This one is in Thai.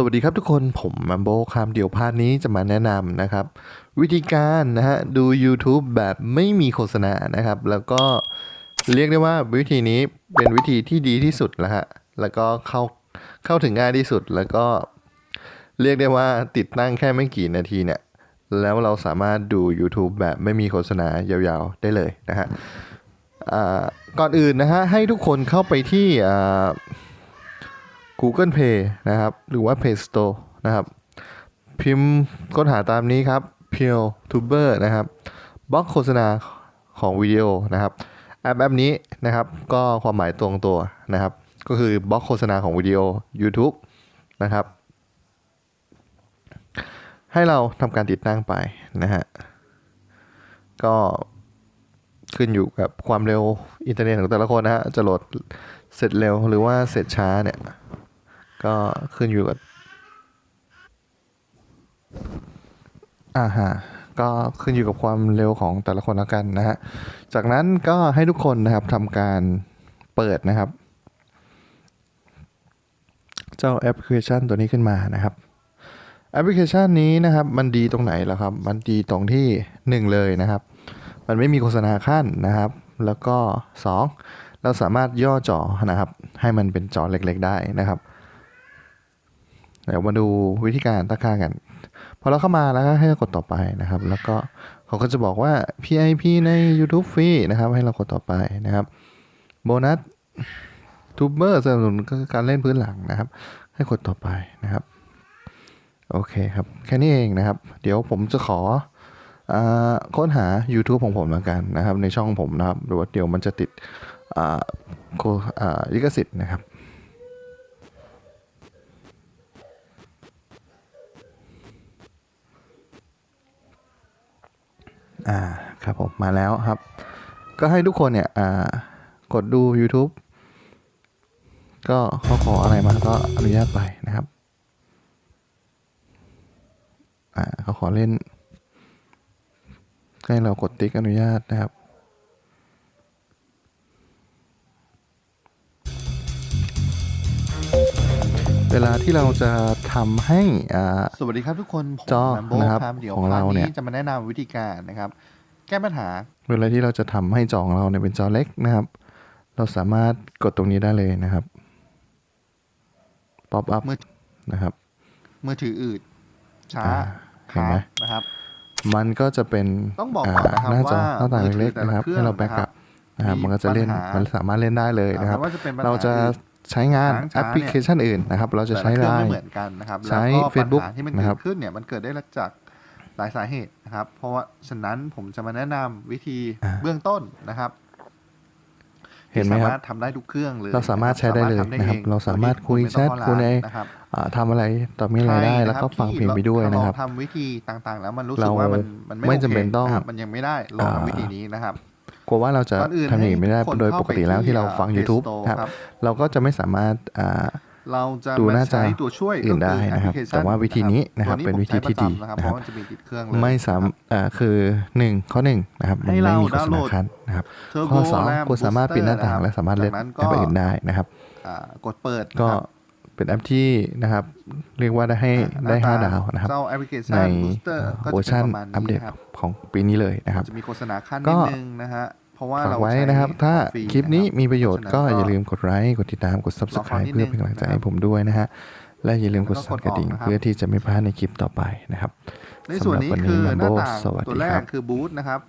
สวัสดีครับทุกคนผมมัมโบคามเดี๋ยวพาร์ทนี้จะมาแนะนำนะครับ วิธีการนะฮะดู YouTube แบบไม่มีโฆษณานะครับ แล้วก็เรียกได้ว่าวิธีนี้เป็นวิธีที่ดีที่สุดแล้วฮะแล้วก็เข้าเข้าถึงง่ายที่สุด แล้วก็เรียกได้ว่าติดตั้งแค่ไม่กี่นาทีเนี่ยแล้วเราสามารถดู YouTube แบบไม่มีโฆษณายาวๆได้เลยนะฮะก่อนอื่นนะฮะให้ทุกคนเข้าไปที่อ่า Google Play นะครับ หรือว่า Play Store นะครับ พิมพ์ค้นหาตามนี้ครับ p e l Tuber นะครับบล็อกโฆษณาของวิดีโอนะครับแอปแอปนี้นะครับ ก็ความหมายตรงตัวนะครับ ก็คือบล็อกโฆษณาของวิดีโอ YouTube นะครับ ให้เราทำการติดตั้งไปนะฮะก็ขึ้นอยู่กับความเร็วอินเทอร์เน็ตของแต่ละคนนะฮะจะโหลดเสร็จเร็วหรือว่าเสร็จช้าเนี่ย ก็ขึ้นอยู่กับอ่าฮะก็ขึ้นอยู่กับความเร็วของแต่ละคนแล้วกันนะฮะ จากนั้นก็ให้ทุกคนนะครับทำการเปิดนะครับ เจ้าแอปพลิเคชันตัวนี้ขึ้นมานะครับ แอปพลิเคชันนี้นะครับ มันดีตรงไหนล่ะครับ มันดีตรงที่หนึ่งเลยนะครับ มันไม่มีโฆษณาขั้นนะครับ แล้วก็สองเราสามารถย่อจอนะครับ ให้มันเป็นจอเล็กๆได้นะครับ เดี๋ยวมาดูวิธีการตั้งค่ากัน พอเราเข้ามาแล้วก็ให้กดต่อไปนะครับ แล้วก็เขาก็จะบอกว่า PIP ใน YouTube ฟรีนะครับ ให้เรากดต่อไปนะครับ โบนัสทูบเบอร์สนับสนุนการเล่นพื้นหลังนะครับ ให้กดต่อไปนะครับ โอเคครับ แค่นี้เองนะครับ เดี๋ยวผมจะขอค้นหา YouTube ของผมแล้วกันนะครับ ในช่องผมนะครับหรือว่าเดี๋ยวมันจะติดโคอ่าลิขสิทธิ์นะครับ อ่าครับผมมาแล้วครับ ก็ให้ทุกคนเนี่ยอ่ากดดู YouTube ก็เขาขออะไรมาก็อนุญาตไปนะครับอ่าเขาขอเล่นให้เรากดติ๊กอนุญาตนะครับ วลาที่เราจะทำให้อ่าสวัสดีครับทุกคนผมจอแลมโบนะครับเดี๋ยวของเราเนี่ยคงจะมาแนะนำวิธีการนะครับ แก้ปัญหา เวลาที่เราจะทำให้จอของเราเนี่ยเป็นจอเล็กนะครับ เราสามารถกดตรงนี้ได้เลยนะครับป๊อปอัพมือนะครับมือถืออื่นช้าอ่าเห็นไหมค้างนะครับ มันก็จะเป็นต้องบอกก่อนนะครับหน้าจอว่าหน้าต่างเล็กมือถือแต่ละๆนะครับเครื่องให้เราแบ็กนะครัอัพนะครับมีมันก็จะเล่นปัญหามัมันสามารถเล่นได้เลยนะครับไม่ว่าจะเป็นปัญหาเราจะอื่น ใช้งานค้างช้าแอปพลิเคชันอื่นนะครับ เราจะใช้แต่ลไลเครื่องไม่น์เหมือนกันนะครับใช้แล้วก็ Facebook ปัญหาที่มันนะคเกิรับดขึ้นเนี่ยมันเกิดได้จากหลายสาเหตุนะครับ เพราะว่าฉะนั้นผมจะมาแนะนำวิธีอ่าเบื้องต้นนะครับเห็นไหมที่คสารับมารถทำได้ทุกเครื่องเลยเราสามารถใช้ได้เลยสามารถทำนะครับองเราสามารถคุยโดที่แชทไม่ต้องคุยในเข้าร้านนะครับอ่าทำอะไรต่อมีอะไรได้ แล้วก็ฟังเพลงไปด้วยนะครับถ้าลองทำวิธีต่างๆ แล้วมันรู้สึเรากว่ามันมันไม่ไม่โอคจำเป็นต้องนะครับมันยังไม่ได้ลองอ่าทำวิธีนี้นะครับ กลัวว่าเราจะก่อนอื่นทำอย่างนี้ไม่ได้ให้คนโดยปกติแล้วที่เราเข้าไปฟังที่ YouTube Play Store ครับครับเราก็จะไม่สามารถอ่าเราจะดูหน้าจอใช้ตัวช่วยอื่นได้นะครับก็อแต่ว่าวิธีนี้นะครับตัวเป็นวิธีที่ดีผมใช้ประจำนะครับนะเพครับราะมันจะมีติดเครื่องเลยไม่สามนะครับอ่าคือหนึ่งข้อหนึ่งนะครับมันให้ไม่เรามีโฆษดาวน์โหลณาดคันนะครับ Turbo ข้อสอง RAM คุณสามารถปิดหน้าต่าง Booster และสามารถเล่นจากนั้นแอปอื่นได้นะครับอ่ากดเปิดก็นะครับ เป็นแอปที่นะครับ เรียกว่าได้ให้อ่ได้น้ห้าตดาวนะครับเจ้าแอปพลิเคชัในน Booster ก็เวอจะร์เป็ชันนประมาณอัปเดนี้ตครับของปีนี้เลยนะครับจะมีโฆษณาขั้นก็นิดนึงนะฮะเพราะว่าฝากเราไว้ใช้นะครับ ถ้าฟรีคลิปนี้มีประโยชน์เพก็ราะฉะนั้นอย่าลืมกดไลค์กดติดตามกดรอฟั subscribe งนิดเพื่อนึงเป็นกำลังใจนะครับให้ผมด้วยนะฮะและอย่าลืมกดแล้วก็สั่นกระดิ่งกดออกนะครับเพื่อที่จะไม่พลาดในคลิปต่อไปนะครับในส่วนนี้สำหรับวันนี้คือหน้า Mambo ต่างสวัสดีตัวแรครักบคือบูทนะครับ